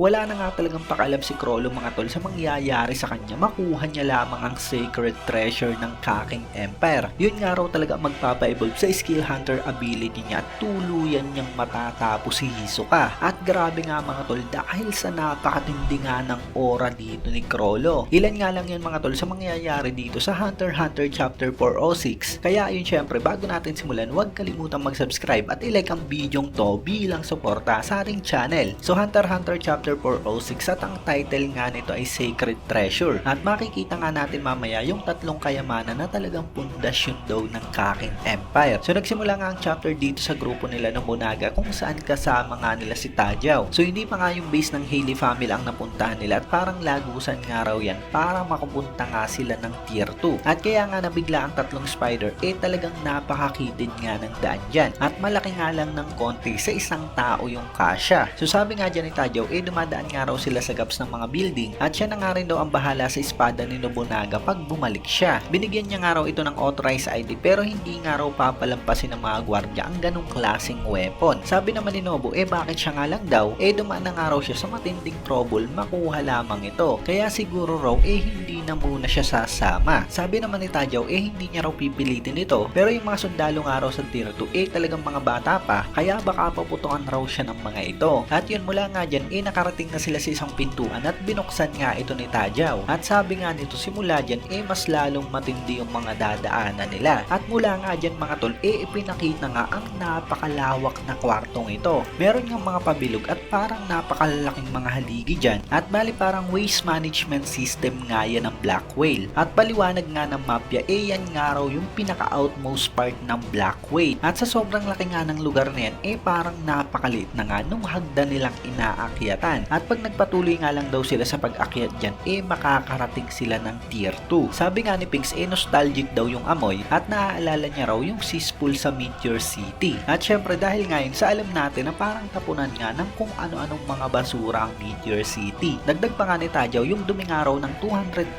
wala na nga talagang pakialam si Crollo mga tol sa mangyayari sa kanya. Makuha niya lamang ang sacred treasure ng Kaking Empire. Yun nga raw talaga magpapa-evolve sa skill hunter ability niya at tuluyan niyang matatapos si Hisoka. At grabe nga mga tol dahil sa napakatindi nga ng aura dito ni Crollo. Ilan nga lang yun mga tol sa mangyayari dito sa Hunter Hunter Chapter 406. Kaya yun syempre bago natin simulan huwag kalimutang mag-subscribe at ilike ang bidyong to bilang suporta sa ating channel. So Hunter Hunter Chapter 406 at ang title nga nito ay Sacred Treasure. At makikita nga natin mamaya yung tatlong kayamanan na talagang pundasyon daw ng Kaking Empire. So nagsimula nga ang chapter dito sa grupo nila ng Bunaga kung saan kasama nga nila si Tajao. So hindi pa nga yung base ng Haley family ang napuntahan nila at parang lagusan nga raw yan para makapunta nga sila ng tier 2. At kaya nga nabigla ang tatlong spider eh talagang napakakitid nga ng daan dyan. At malaki nga lang ng konti sa isang tao yung kasya. So sabi nga dyan ni Tajao eh dumadaan nga raw sila sa gaps ng mga building at siya na nga rin daw ang bahala sa espada ni Nobunaga pag bumalik siya. Binigyan niya nga raw ito ng authorized ID pero hindi nga raw papalampasin ng mga gwardya ang ganong klaseng weapon. Sabi naman ni Nobu eh bakit siya nga lang daw eh dumaan na nga raw siya sa matinding trouble makuha lamang ito. Kaya siguro raw eh hindi na muna siya sasama. Sabi naman ni Tajao eh hindi niya raw pipilitin ito pero yung mga sundalo nga raw sa tier 2 eh talagang mga bata pa kaya baka paputukan raw siya ng mga ito. At yun mula nga dyan eh nakarating na sila sa isang pintuan at binuksan nga ito ni Tajao. At sabi nga nito simula dyan eh mas lalong matindi yung mga dadaanan nila. At mula nga dyan mga tol eh ipinakita nga ang napakalawak na kwartong ito. Meron nga mga pabilog at parang napakalaking mga haligi dyan. At bali parang waste management system nga yan ng Black Whale. At paliwanag nga ng mapya eh yan nga raw yung pinaka-outmost part ng Black Whale. At sa sobrang laki nga ng lugar na yan eh parang napakaliit na nga nung hagdan nilang inaakyatan. At pag nagpatuloy nga lang daw sila sa pag-akyat dyan eh makakarating sila ng tier 2. Sabi nga ni Pinks eh nostalgic daw yung amoy at naaalala niya raw yung cesspool sa Meteor City. At syempre dahil ngayon sa alam natin na parang tapunan nga ng kung ano-anong mga basura ang Meteor City. Dagdag pa nga ni Tajao yung dumi nga raw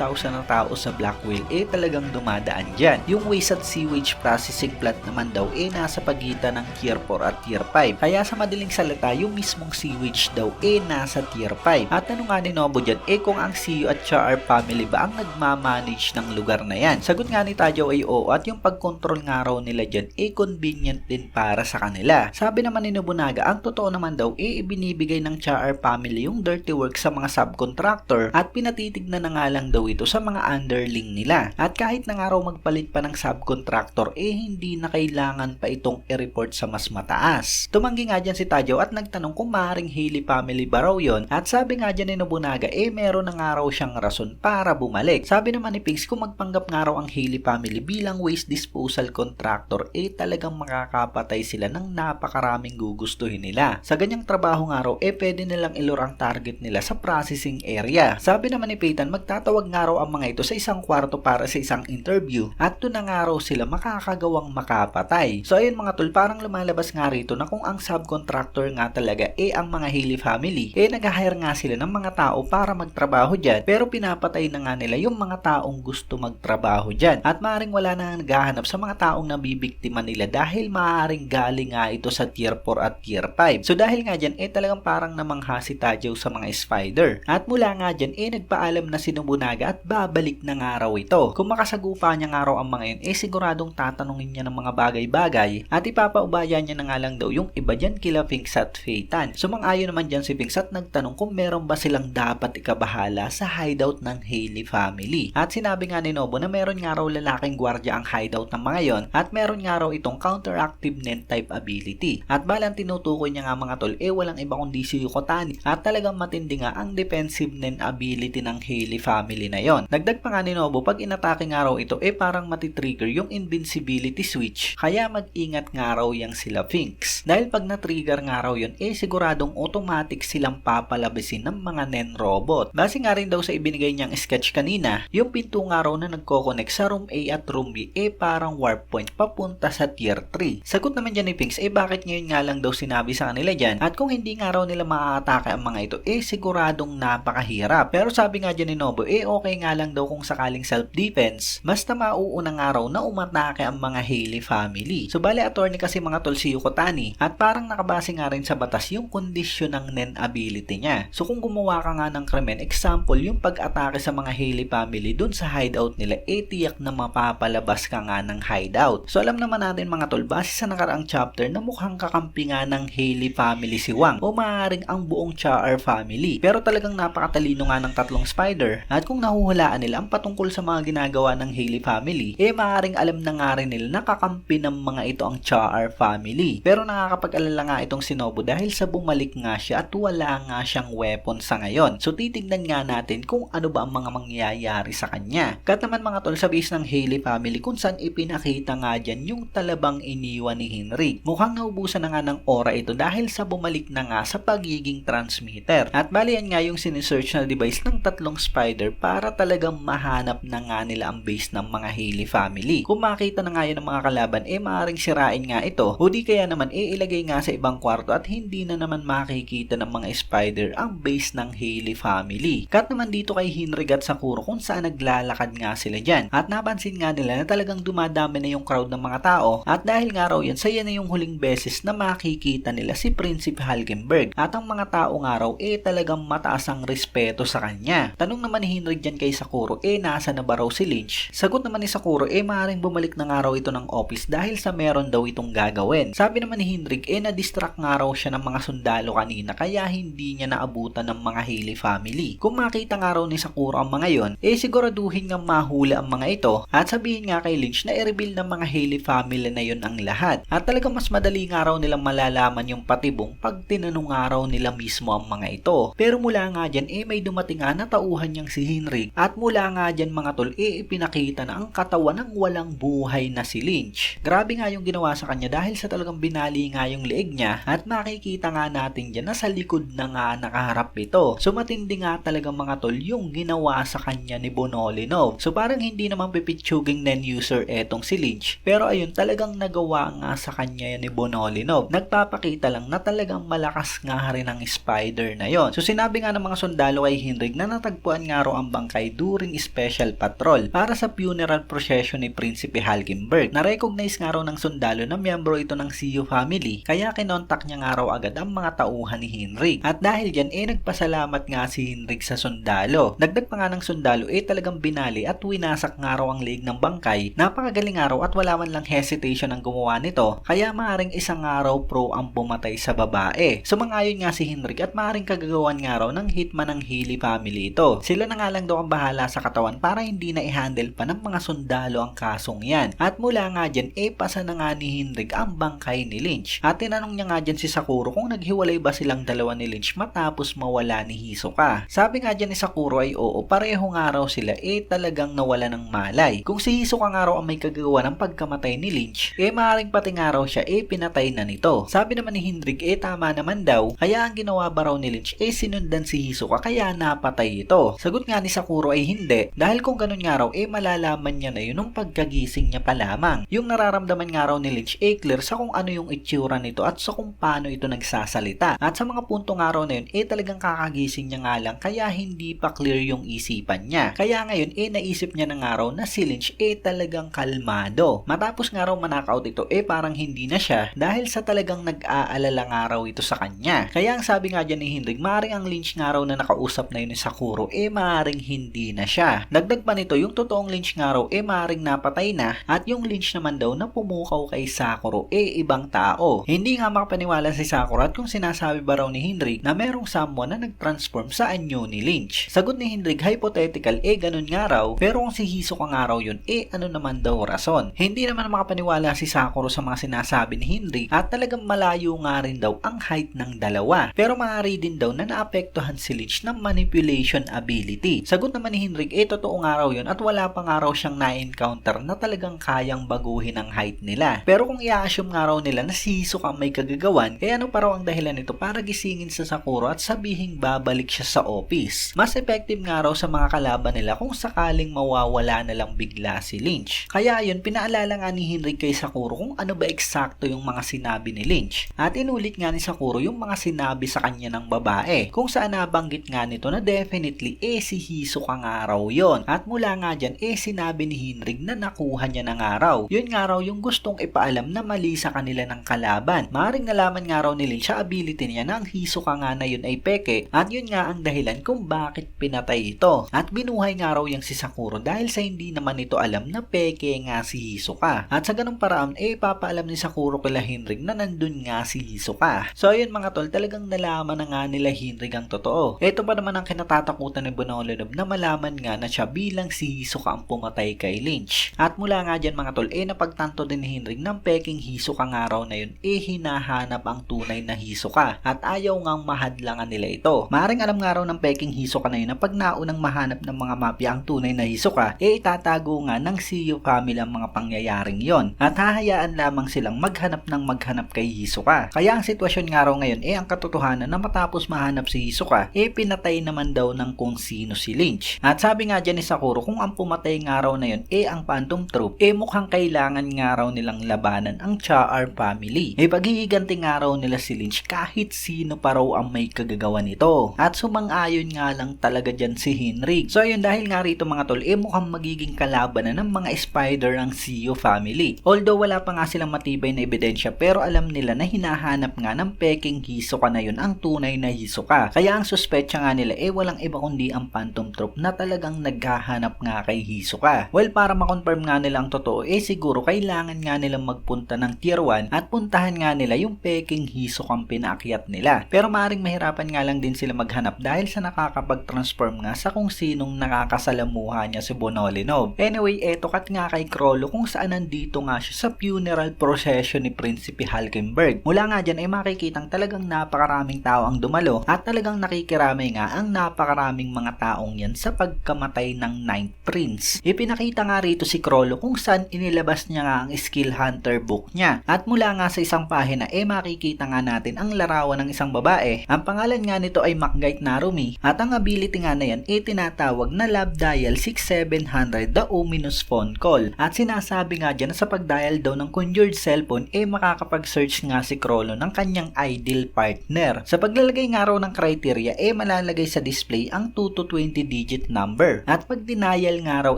ng 200,000 na tao sa Black Whale eh talagang dumadaan dyan. Yung waste at sewage processing plant naman daw eh nasa pagitan ng tier 4 at tier 5. Kaya sa madaling salita yung mismong sewage daw eh nasa tier 5. At ano nga ni Nobo dyan eh kung ang CEO at CR family ba ang nagmamanage ng lugar na yan. Sagot nga ni Tajao ay oo at yung pagkontrol nga raw nila dyan eh convenient din para sa kanila. Sabi naman ni Nobunaga ang totoo naman daw eh ibinibigay ng CR family yung dirty work sa mga subcontractor at pinatitignan na nga lang daw ito sa mga underling nila. At kahit na nga raw magpalit pa ng subcontractor eh hindi na kailangan pa itong i-report sa mas mataas. Tumanggi nga dyan si Tajao at nagtanong kung maaaring Haley family ba raw yun at sabi nga dyan ni Nobunaga eh meron na nga raw siyang rason para bumalik. Sabi naman ni Pigs kung magpanggap nga raw ang Haley family bilang waste disposal contractor eh talagang makakapatay sila ng napakaraming gugustuhin nila. Sa ganyang trabaho nga raw eh pwede nilang ilur ang target nila sa processing area. Sabi naman ni Peyton magtatawag nga raw ang mga ito sa isang kwarto para sa isang interview. At doon na nga sila makakagawang makapatay. So ayun mga tol parang lumalabas nga rito na kung ang subcontractor nga talaga eh ang mga Haley family. Eh nag-hire nga sila ng mga tao para magtrabaho dyan. Pero pinapatay na nga nila yung mga taong gusto magtrabaho dyan. At maaaring wala na naghahanap sa mga taong nabibiktima nila dahil maaaring galing nga ito sa tier 4 at tier 5. So dahil nga dyan eh talagang parang namangha si Tajao sa mga spider. At mula nga dyan eh nagpaalam na si Nobunaga at babalik na nga raw ito. Kung makasagupa niya nga raw ang mga yun eh siguradong tatanungin niya ng mga bagay-bagay at ipapaubaya niya na nga lang daw yung iba dyan kila Pinks at Phaeton. Sumang-ayon naman dyan si Pinks at nagtanong kung meron ba silang dapat ikabahala sa hideout ng Haley family. At sinabi nga ni Nobu na meron nga raw lalaking gwardya ang hideout ng mga yon at meron nga raw itong counteractive nen type ability. At balang tinutukoy niya nga mga tol eh walang iba kundi si Yukotani at talagang matindi nga ang defensive nen ability ng Haley family na yon. Dagdag pa nga ni Nobu pag inatake nga raw ito eh parang matitrigger yung invincibility switch kaya mag-ingat nga raw yang sila Finks. Dahil pag na-trigger nga raw yun eh siguradong automatic silang papalabisin ng mga nen robot. Base nga rin daw sa ibinigay niyang sketch kanina, yung pinto nga raw na nagko-connect sa room A at room B eh parang warp point papunta sa tier 3. Sagot naman dyan ni Pinks eh bakit ngayon nga lang daw sinabi sa kanila dyan at kung hindi nga raw nila maaatake ang mga ito eh siguradong napakahirap. Pero sabi nga dyan ni Nobo eh okay okay nga lang daw kung sakaling self-defense, basta mauunang araw na umatake ang mga Haley family. So bale attorney kasi mga tol si Yuko Tani at parang nakabase nga rin sa batas yung kondisyon ng nen ability niya. So kung gumawa ka nga ng krimen, example yung pag-atake sa mga Haley family dun sa hideout nila, eh na mapapalabas ka nga ng hideout. So alam naman natin mga tol, base sa nakaraang chapter na mukhang kakampi nga ng Haley family si Wang o maaaring ang buong Char family. Pero talagang napakatalino nga ng tatlong spider at kung nahuhulaan nila ang patungkol sa mga ginagawa ng Haley family, eh maaaring alam na nga rin nila na kakampi ng mga ito ang Char family. Pero nakakapag-alala nga itong si Nobu dahil sa bumalik nga siya at wala nga siyang weapon sa ngayon. So titignan nga natin kung ano ba ang mga mangyayari sa kanya. Kat naman mga tol sa base ng Haley family kung saan ipinakita nga dyan yung talabang iniwan ni Henry. Mukhang naubusan na nga ng aura ito dahil sa bumalik na nga sa pagiging transmitter. At bali yan nga yung sinesearch na device ng tatlong spider para talagang mahanap na nga nila ang base ng mga Haley family. Kung makita na nga yun ng mga kalaban, eh maaaring sirain nga ito. O di kaya naman, eh ilagay nga sa ibang kwarto at hindi na naman makikita ng mga spider ang base ng Haley family. Kat naman dito kay Henry at Sakuro kung saan naglalakad nga sila dyan. At napansin nga nila na talagang dumadami na yung crowd ng mga tao at dahil nga raw yan, saya na yung huling beses na makikita nila si Prinsipe Halgenberg. At ang mga tao nga raw eh talagang mataas ang respeto sa kanya. Tanong naman ni Henry dyan kay Sakuro, eh nasa na ba raw si Lynch? Sagot naman ni Sakuro, eh maaaring bumalik na nga raw ito ng office dahil sa meron daw itong gagawin. Sabi naman ni Hendrik, eh na-distract nga raw siya ng mga sundalo kanina kaya hindi niya naabutan ng mga Haley family. Kung makita nga raw ni Sakuro ang mga yon, eh siguraduhin nga mahula ang mga ito at sabihin nga kay Lynch na i-reveal ng mga Haley family na yon ang lahat. At talagang mas madali nga raw nilang malalaman yung patibong pag tinanong nga raw nila mismo ang mga ito. Pero mula nga dyan, eh may dumating nga na tauhan niyang si Henry at mula nga dyan mga tol, eh ipinakita na ang katawan ng walang buhay na si Lynch. Grabe nga yung ginawa sa kanya dahil sa talagang binali nga yung leeg niya at makikita nga natin dyan na sa likod na nga nakaharap ito. So matindi nga talaga mga tol yung ginawa sa kanya ni Bonolinov. So parang hindi naman pipitsuging nen user etong si Lynch pero ayun talagang nagawa nga sa kanya ni Bonolinov. Nagpapakita lang na talagang malakas nga rin ang spider na yon. So sinabi nga ng mga sundalo kay Henrik na natagpuan nga raw ang bangkay during special patrol para sa funeral procession ni Prinsipe Halgenberg. Na-recognize nga raw ng sundalo na miyembro ito ng CU family kaya kinontak niya nga raw agad ang mga tauhan ni Henrik. At dahil dyan eh nagpasalamat nga si Henrik sa sundalo. Dagdag pa nga ng sundalo eh talagang binali at winasak nga raw ang leg ng bangkay. Napakagaling nga raw at wala man lang hesitation ang gumawa nito kaya maaring isang araw pro ang pumatay sa babae. Sumangayon nga si Henrik at maaring kagagawan nga raw ng hitman ng Healy family ito. Sila na nga lang daw ang bahala sa katawan para hindi na i-handle pa ng mga sundalo ang kasong yan. At mula nga dyan, e pasa na nga ni Henrik ang bangkay ni Lynch. At tinanong niya nga dyan si Sakuro kung naghiwalay ba silang dalawa ni Lynch matapos mawala ni Hisoka. Sabi nga dyan ni Sakuro ay oo, pareho nga raw sila eh talagang nawala ng malay. Kung si Hisoka nga raw ang may kagagawa ng pagkamatay ni Lynch, eh maaaring pati nga raw siya eh pinatay na nito. Sabi naman ni Hendrik eh tama naman daw, kaya ang ginawa ba raw ni Lynch eh sinundan si Hisoka kaya napatay ito. Sagot nga ni Sakuro ay hindi, dahil kung ganun nga raw eh malalaman niya na yun nung pagkagising niya pa lamang. Yung nararamdaman nga raw ni Lynch eh clear sa kung ano yung itsura nito at sa kung paano ito nagsasalita. At sa mga punto nga raw na yun eh talagang kakagising niya nga lang kaya hindi pa clear yung isipan niya. Kaya ngayon eh naisip niya na nga raw na si Lynch eh talagang kalmado. Matapos nga raw manakaut ito eh parang hindi na siya dahil sa talagang nag-aalala nga raw ito sa kanya. Kaya ang sabi nga dyan ni Hendrik, maring ang Lynch nga raw na nakausap na yun ni Sakuro eh maring hindi na siya. Dagdag pa nito, yung totoong Lynch nga raw eh maring napatay na at yung Lynch naman daw na pumukaw kay Sakuro eh ibang tao. Hindi nga makapaniwala si Sakuro at kung sinasabi ba raw ni Hendrik na merong someone na nag-transform sa anyo ni Lynch. Sagot ni Hendrik, hypothetical eh ganun nga raw pero kung si Hisoka nga raw yun eh ano naman daw rason. Hindi naman makapaniwala si Sakuro sa mga sinasabi ni Hendrik at talagang malayo nga rin daw ang height ng dalawa. Pero maaari din daw na naapektuhan si Lynch ng manipulation ability. Sagot naman ni Hendrik, eh totoo nga raw yun at wala pa nga raw siyang na-encounter na talagang kayang baguhin ang height nila. Pero kung i-assume nga raw nila na si Hisoka may kagagawan, eh ano pa raw ang dahilan nito para gisingin sa Sakuro at sabihing babalik siya sa office. Mas effective nga raw sa mga kalaban nila kung sakaling mawawala na lang bigla si Lynch. Kaya yun, pinaalala nga ni Henry kay Sakuro kung ano ba eksakto yung mga sinabi ni Lynch. At inulit nga ni Sakuro yung mga sinabi sa kanya ng babae. Kung saan nabanggit nga nito na definitely eh si Hiso Hisoka nga raw yon. At mula nga dyan, eh sinabi ni Hinrig na nakuha niya na nga raw. Yun nga raw yung gustong ipaalam na mali sa kanila ng kalaban. Maring nalaman nga raw ni Lynch sa ability niya na ang Hisoka nga na yun ay peke at yun nga ang dahilan kung bakit pinatay ito. At binuhay nga raw yung si Sakuro dahil sa hindi naman ito alam na peke nga si Hisoka. At sa ganung paraan, eh papaalam ni Sakuro kila Hinrig na nandun nga si Hisoka. So ayun mga tol, talagang nalaman na nga nila Hinrig ang totoo. Ito pa naman ang kinatatakutan ni Bonolonob na malaman nga na siya bilang si Hisoka ang pumatay kay Lynch. At mula nga dyan mga tol, eh napagtanto din ni Hinrig ng peking Hisoka nga raw na yun, eh hinahanap ang tunay na Hisoka. At ayaw ngang mahadlangan nila ito. Maring alam nga raw ng peking Hisoka na yun na pag naunang mahanap ng mga mafia ang tunay na Hisoka, eh itatago nga ng Siyo family ang mga pangyayaring yon. At hahayaan lamang silang maghanap ng maghanap kay Hisoka. Kaya ang sitwasyon nga raw ngayon, eh ang katotohanan na matapos mahanap si Hisoka, eh pinatay naman daw ng kung sino si Lynch. At sabi nga dyan ni Sakuro, kung ang pumatay nga raw na yun, eh ang Phantom Troop, eh mukhang kailangan nga raw nilang labanan ang Char family. Eh paghihiganti nga raw nila si Lynch kahit sino pa raw ang may kagagawa nito. At sumang-ayon nga lang talaga dyan si Henry. So ayun dahil nga rito mga tol, eh mukhang magiging kalaban na ng mga spider ang CEO family. Although wala pa nga silang matibay na ebidensya pero alam nila na hinahanap nga ng peking Hisoka na yun ang tunay na Hisoka. Kaya ang suspetsya nga nila eh walang iba kundi ang Phantom Troop na talagang naghahanap nga kay Hisoka. Well para makonfirm nga nila ang totoo eh siguro kailangan nga nilang magpunta ng tier 1 at puntahan nga nila yung peking Hisoka ang pinaakyat nila. Pero maring mahirapan nga lang din sila maghanap dahil sa nakakapag-transform nga sa kung sinong nakakasalamuha niya si Bonolinov. Anyway, eto kat nga kay Krollo kung saan nandito nga siya sa funeral procession ni Prinsipe Halkenberg. Mula nga dyan ay makikitang talagang napakaraming tao ang dumalo at talagang nakikiramay nga ang napakaraming mga taong yan sa pagkamatay ng Ninth Prince. Ipinakita nga rito si Krollo kung saan inilabas niya nga ang Skill Hunter book niya. At mula nga sa isang pahina eh makikita nga natin ang larawan ng isang babae. Ang pangalan nga nito ay Makgait Narumi at ang ability nga na yan ay tinatawag na Love Dial 6700 the ominous phone call. At sinasabi nga dyan na sa pag-dial daw ng conjured cellphone eh makakapag-search nga si Krollo ng kanyang ideal partner. Sa paglalagay nga raw ng criteria eh malalagay sa display ang 2 to 20 digit number. At pag denial nga raw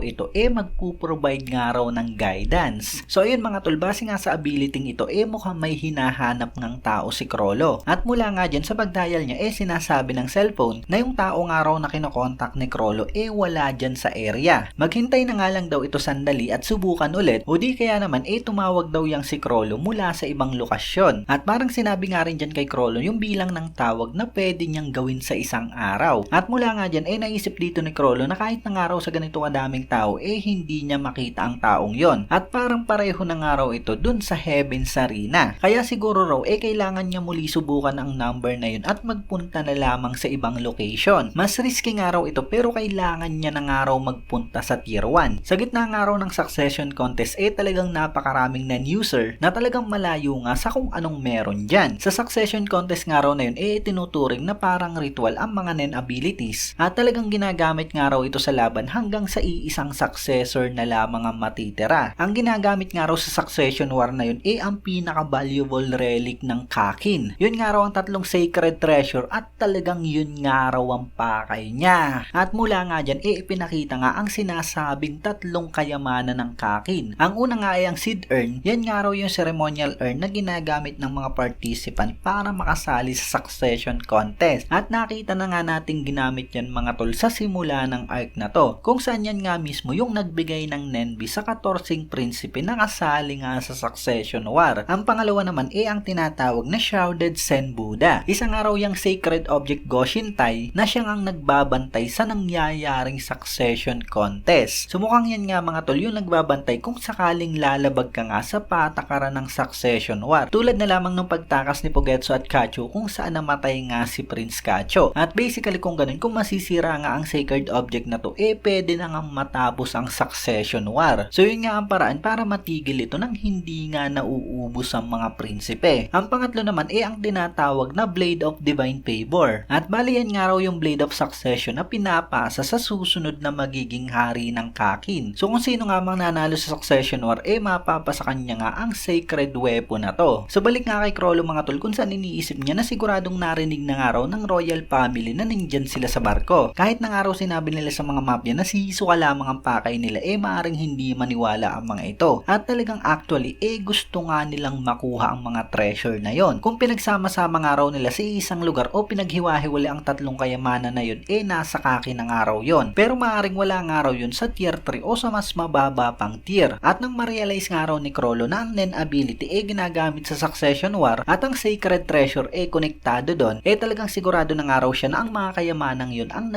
ito eh magpuprovide nga raw ng guidance. So ayun mga tol, base nga sa ability ito eh mukhang may hinahanap ng tao si Krollo. At mula nga dyan sa pag-dial niya eh sinasabi ng cellphone na yung tao nga raw na kinokontak ni Krollo eh wala dyan sa area. Maghintay na nga lang daw ito sandali at subukan ulit o di kaya naman eh tumawag daw yang si Krollo mula sa ibang lokasyon. At parang sinabi nga rin dyan kay Krollo yung bilang ng tawag na pwede niyang gawin sa isang araw. At mula nga dyan eh naisip dito ni Krollo na kahit na nga raw sa ganito kadaming tao eh hindi niya makita ang taong yon. At parang pareho na nga raw ito dun sa Heaven's Arena. Kaya siguro raw eh kailangan niya muli subukan ang number na yun at magpunta na lamang sa ibang location. Mas risky nga raw ito pero kailangan niya na nga raw magpunta sa tier 1. Sa gitna nga raw ng succession contest eh talagang napakaraming non-user na talagang malayo nga sa kung anong meron dyan. Sa succession contest nga raw na yun eh tinuturing na parang ritual ang mga nen abilities at talagang ginagamit nga raw ito sa laban hanggang sa iisang successor na lamang ang matitira. Ang ginagamit nga raw sa succession war na yun eh ang pinaka-valuable relic ng Kakin. Yun nga raw ang tatlong sacred treasure at talagang yun nga raw ang pakay niya. At mula nga dyan eh ipinakita nga ang sinasabing tatlong kayamanan ng Kakin. Ang una nga ay ang seed urn. Yan nga raw yung ceremonial urn na ginagamit ng mga participant para makasali sa succession contest. At nakita na nga natin ginamit yan mga tol sa simula ng arc na to. Kung saan yan nga mismo yung nagbigay ng Nenbi sa 14 prinsipe na kasali nga sa succession war. Ang pangalawa naman ay ang tinatawag na Shrouded Zen Buddha. Isa nga raw yung sacred object Goshintai na siyang ang nagbabantay sa nangyayaring succession contest. Sumukhang yan nga mga tol yung nagbabantay kung sakaling lalabag ka nga sa patakaran ng succession war. Tulad na lamang ng pagtakas ni Pogetsu at Kacho kung saan namatay nga si Prince Kacho. At basically kung ganun, kung masisira nga ang sacred object na to, eh pwede na nga matapos ang succession war. So yun nga ang paraan para matigil ito nang hindi nga nauubos ang mga prinsipe. Ang pangatlo naman eh ang tinatawag na Blade of Divine Favor. At bali yan nga raw yung Blade of Succession na pinapasa sa susunod na magiging hari ng Kakin. So kung sino nga mang nanalo sa Succession War eh mapapasa kanya nga ang sacred weapon na to. So balik nga kay Krollo mga tol kung saan iniisip niya na siguradong narinig na nga raw ng royal family na nandyan sila sa barko. Kahit na nga nga raw sinabi nila sa mga mafia na si Hisoka lamang ang pakay nila eh maaring hindi maniwala ang mga ito. At talagang actually eh gusto nga nilang makuha ang mga treasure na yon. Kung pinagsama-sama nga raw nila sa isang lugar o pinaghiwa-hiwalay ang tatlong kayamanan na yun eh nasa kaki ng araw yon. Pero maaring wala nga raw yun sa tier 3 o sa mas mababa pang tier. At nang ma-realize nga raw ni Crollo na ang Nen ability eh ginagamit sa Succession War at ang Sacred Treasure eh konektado doon, eh talagang sigurado na nga raw siya na ang mga kayamanang yun ang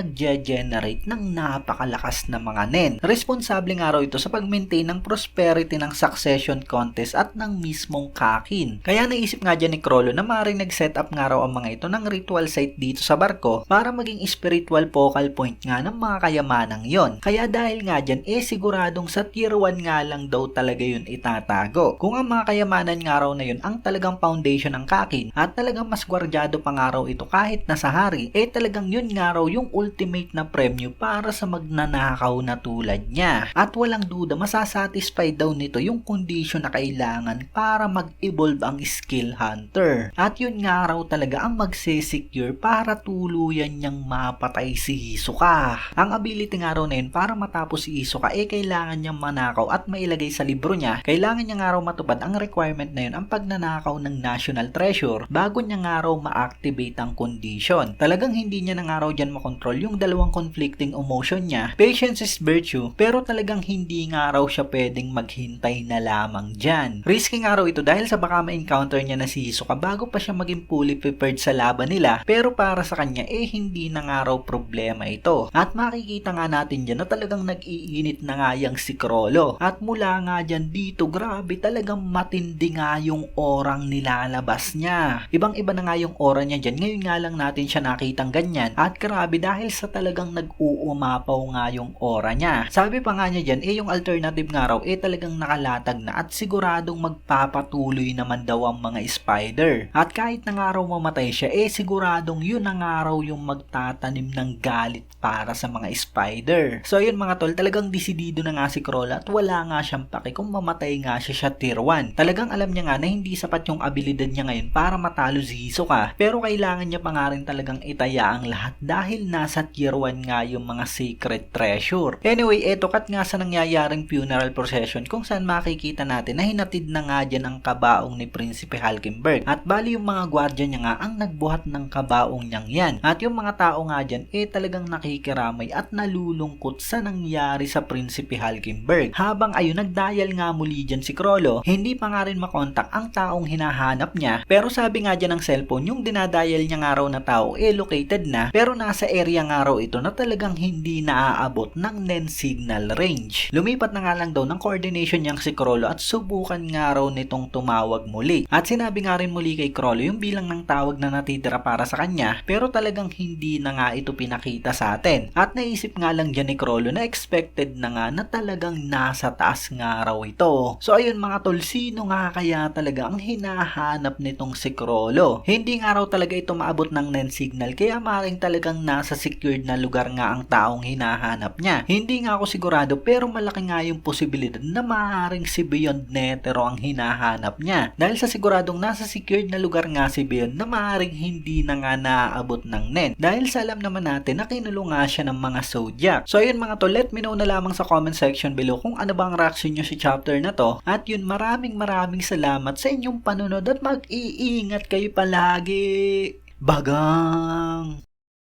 nagge-generate ng napakalakas na mga Nen. Responsable nga raw ito sa pag-maintain ng prosperity ng Succession Contest at ng mismong Kakin. Kaya naisip nga dyan ni Crollo na maaaring nag-set up nga raw ang mga ito ng ritual site dito sa barko para maging spiritual focal point nga ng mga kayamanang yon. Kaya dahil nga dyan, eh siguradong sa tier 1 nga lang daw talaga yun itatago. Kung ang mga kayamanan nga raw na yun ang talagang foundation ng kakin at talagang mas gwardyado pa nga raw ito kahit nasa hari, eh talagang yun nga raw yung ultimate na premyo para sa magnanakaw na tulad niya. At walang duda, masasatisfy daw nito yung condition na kailangan para mag-evolve ang skill hunter. At yun nga raw talaga ang magsisecure para tuluyan niyang mapatay si Hisoka. Ang ability nga raw na yun para matapos si Hisoka eh kailangan niyang manakaw at mailagay sa libro niya. Kailangan niya nga raw matupad ang requirement na yun ang pagnanakaw ng national treasure bago niya nga raw ma-activate ang condition. Talagang hindi niya na nga raw dyan makontrol yung dalawang conflicting emotion niya. Patience is virtue pero talagang hindi nga raw siya pwedeng maghintay na lamang dyan. Risky nga raw ito dahil sa baka ma-encounter niya na si Hisoka bago pa siya maging fully prepared sa laban nila pero para sa kanya eh hindi na nga raw problema ito. At makikita nga natin dyan na talagang nag-iinit na nga yang si Crollo. At mula nga dyan dito grabe talagang matindi nga yung orang nilalabas niya. Ibang iba na nga yung aura niya dyan. Ngayon nga lang natin siya nakitang ganyan. At grabe dahil sa talagang nag-uumapaw nga yung aura niya. Sabi pa nga niya dyan eh yung alternative nga raw eh talagang nakalatag na at siguradong magpapatuloy naman daw ang mga spider. At kahit na nga raw mamatay siya eh siguradong yun na nga raw yung magtatanim ng galit para sa mga spider. So yun mga tol, talagang disidido na nga si Kroll at wala nga siyang paki kung mamatay nga siya siya tier 1. Talagang alam niya nga na hindi sapat yung abilidad niya ngayon para matalo si Hisoka. Pero kailangan niya pa nga rin talagang itaya ang lahat dahil nasa tier 1 nga yung mga secret treasure. Anyway, eto kat nga sa nangyayaring funeral procession kung saan makikita natin na hinatid na nga dyan ang kabaong ni Prinsipe Halkenberg. At bali yung mga gwardya niya nga ang nagbuhat ng kabaong niyang yan. At yung mga tao nga dyan eh talagang nakikiramay at nalulungkot sa nangyari sa Prinsipe Halkenberg. Habang ayun nagdial nga muli dyan si Crollo, hindi pa nga rin makontak ang taong hinahanap niya. Pero sabi nga dyan ng cellphone, yung dinadial niya nga raw na tao eh located na pero nasa area nga raw ito na talagang hindi naaabot ng NEN signal range. Lumipat na nga lang daw ng coordination niyang si Crollo at subukan nga raw nitong tumawag muli. At sinabi nga rin muli kay Crollo yung bilang ng tawag na natitira para sa kanya pero talagang hindi na nga ito pinakita sa atin. At naisip nga lang dyan ni Crollo na expected na nga na talagang nasa taas nga raw ito. So ayun mga tol, sino nga kaya talaga ang hinahanap nitong si Crollo? Hindi nga raw talaga ito maabot ng NEN signal kaya maring talagang nasa secured na lugar nga ang taong hinahanap niya. Hindi nga ako sigurado pero malaki nga yung posibilidad na maaaring si Beyond Netero ang hinahanap niya. Dahil sa siguradong nasa secured na lugar nga si Beyond na maaaring hindi na nga naaabot ng NEN. Dahil sa alam naman natin na kinulo nga siya ng mga Zodiac. So ayun mga tol, let me know na lamang sa comment section below kung ano bang reaction nyo sa chapter na to. At yun, maraming maraming salamat sa inyong panunod at mag-iingat kayo palagi. Bagang!